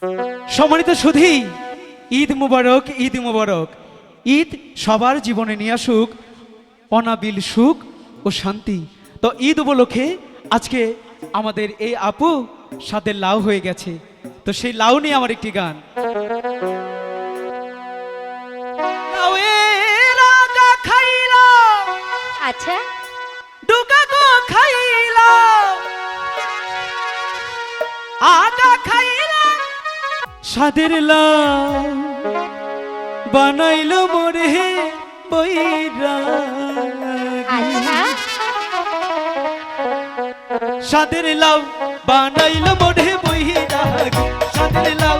সম্মানিত শুধু ঈদ মুবারক ঈদ মুবারক। ঈদ সবার জীবনে নিয়ে আসুক অনাবিল সুখ ও শান্তি। তো ঈদ উপলক্ষে আজকে আমাদের এই আপু সাথে লাউ হয়ে গেছে। তো সেই লাউ নিয়ে আমার একটি গান। আচ্ছা। ডুকা খাইলা। আজ সাদের লাল বানাইল মরে বৈরা সাদের লাউ বানাইল মরে বৈরাগ। সাদের লাউ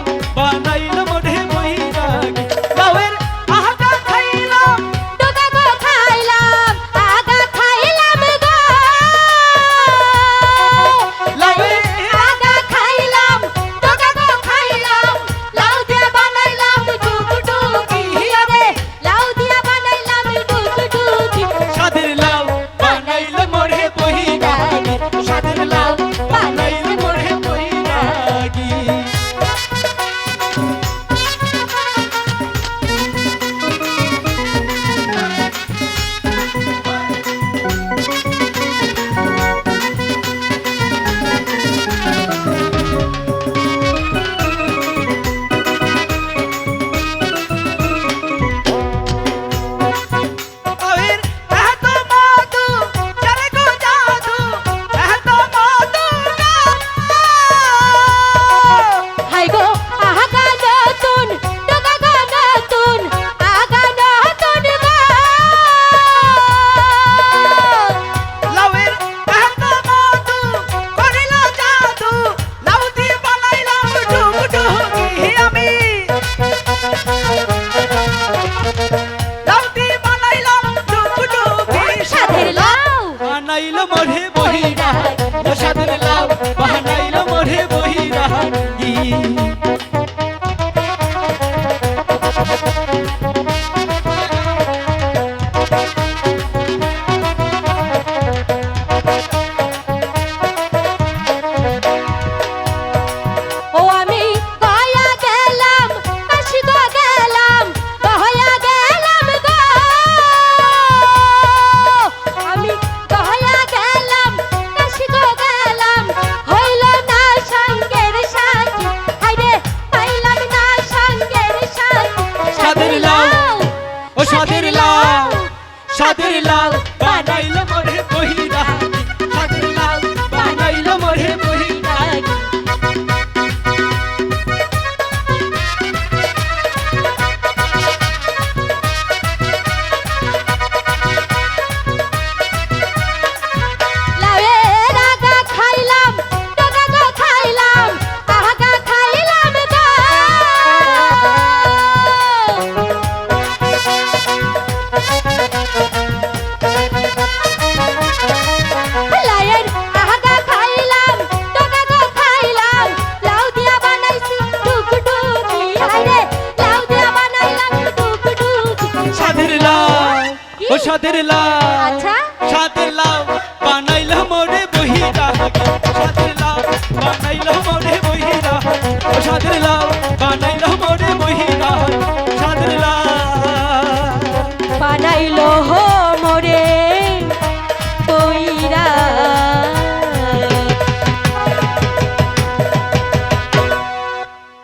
মরে দিলাল বানাইলে মরে সাদের লা